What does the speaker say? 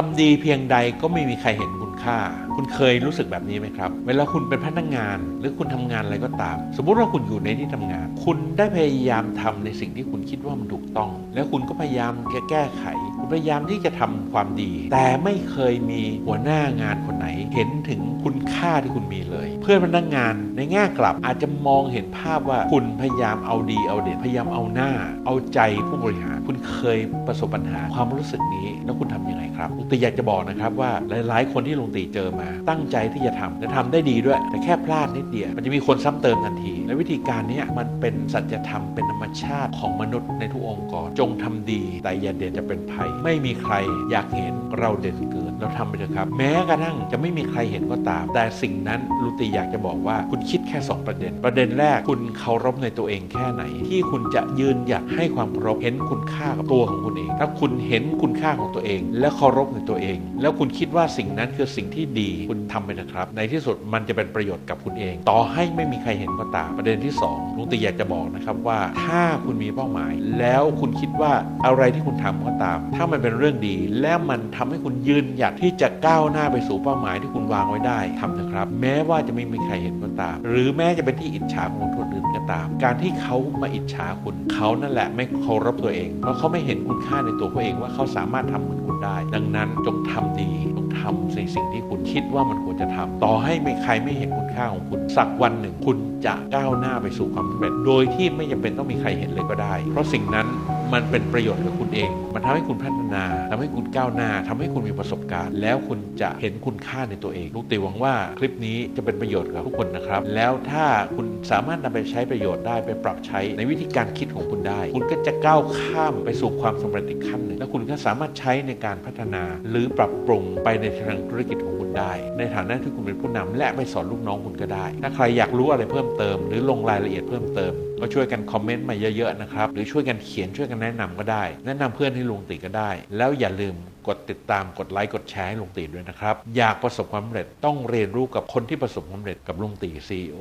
ทำดีเพียงใดก็ไม่มีใครเห็นคุณค่า คุณเคยรู้สึกแบบนี้ไหมครับ เวลาคุณเป็นพนักงาน หรือคุณทำงานอะไรก็ตาม สมมุติว่าคุณอยู่ในที่ทำงาน คุณได้พยายามทำในสิ่งที่คุณคิดว่ามันถูกต้อง แล้วคุณก็พยายามจะแก้ไข คุณพยายามที่จะทำความดี แต่ไม่เคยมีหัวหน้างานคนไหน เห็นถึงคุณค่าที่คุณมีเลย เพื่อนพนักงานในแง่กลับอาจจะมองเห็นภาพว่าคุณพยายามเอาดีเอาเด่นพยายามเอาหน้า เอาใจผู้บริหาร คุณเคยประสบปัญหาความรู้สึกนี้แล้วคุณทำยังไงครับลุงตีอยากจะบอกนะครับว่าหลาย ๆ คนที่ลุงตีเจอมา ตั้งใจที่จะทำและทำได้ดีด้วย แต่แค่พลาดนิดเดียวมันจะมีคนซ้ำเติมทันที และวิธีการนี้มันเป็นสัจธรรมเป็นธรรมชาติของมนุษย์ในทุกองค์กรจงทำดี แต่อย่าเด่นจะเป็นภัย ไม่มีใครอยากเห็นเราเด่นเกินเราทำไปเถอะครับ แม้กระทั่งจะไม่มีใครเห็นก็ตาม แต่สิ่งนั้นลุงตีอยากจะบอกว่าคุณคิดแค่ 2 ประเด็น ประเด็นแรกคุณเคารพในตัวเองแค่ไหน ที่คุณจะยืนหยัดให้ความเคารพเห็นคุณค่าค่ากับตัวของคุณเอง ถ้าคุณเห็นคุณค่าของตัวเอง และเคารพในตัวเอง แล้วคุณคิดว่าสิ่งนั้นคือสิ่งที่ดีคุณทำไปนะครับ ในที่สุดมันจะเป็นประโยชน์กับคุณเอง ต่อให้ไม่มีใครเห็นก็ตามประเด็นที่2ลุงตีอยากจะบอกนะครับว่า ถ้าคุณมีเป้าหมาย แล้วคุณคิดว่าอะไรที่คุณทำก็ตาม ถ้ามันเป็นเรื่องดี และมันทำให้คุณยืนหยัดที่จะก้าวหน้าไปสู่เป้าหมายที่คุณวางไว้ได้ทำนะครับ แม้ว่าจะไม่มีใครเห็นก็ตาม หรือแม้จะเป็นที่อิจฉาของคนอื่นก็ตาม การที่เขามาอิจฉาคุณเขานั่นแหละไม่เคารพตัวเองเพราะเขาไม่เห็นคุณค่าในตัวเขาเองว่าเขาสามารถทำเหมือนคุณได้ ดังนั้นจงทำดีจงทำในสิ่งที่คุณคิดว่ามันควรจะทำต่อให้ไม่ใครไม่เห็นคุณค่าของคุณสักวันหนึ่ง คุณจะก้าวหน้าไปสู่ความสำเร็จ โดยที่ไม่จำเป็นต้องมีใครเห็นเลยก็ได้ เพราะสิ่งนั้น มันเป็นประโยชน์กับคุณเอง มันทำให้คุณพัฒนาทำให้คุณก้าวหน้าทำให้คุณมีประสบการณ์ แล้วคุณจะเห็นคุณค่าในตัวเองลูกตีหวังว่าคลิปนี้จะเป็นประโยชน์กับทุกคนนะครับ แล้วถ้าคุณสามารถนำไปใช้ประโยชน์ได้ไปปรับใช้ในวิธีการคิดของคุณได้ คุณก็จะก้าวข้ามไปสู่ความสำเร็จอีกขั้นหนึ่งและคุณก็สามารถใช้ในการพัฒนา หรือปรับปรุงไปในทางธุรกิจของคุณได้ ในฐานะที่คุณเป็นผู้นำและไปสอนลูกน้องคุณก็ได้ ถ้าใครอยากรู้อะไรเพิ่มเติม หรือลงรายละเอียดเพิ่มเติมก็ช่วยกันคอมเมนต์มาเยอะๆนะครับหรือช่วยกันเขียนช่วยกันแนะนำก็ได้ แนะนำเพื่อนให้ลุงตีก็ได้ แล้วอย่าลืมกดติดตามกดไลค์กดแชร์ให้ลุงตีด้วยนะครับ อยากประสบความสำเร็จต้องเรียนรู้กับคนที่ประสบความสำเร็จกับลุงตี CEO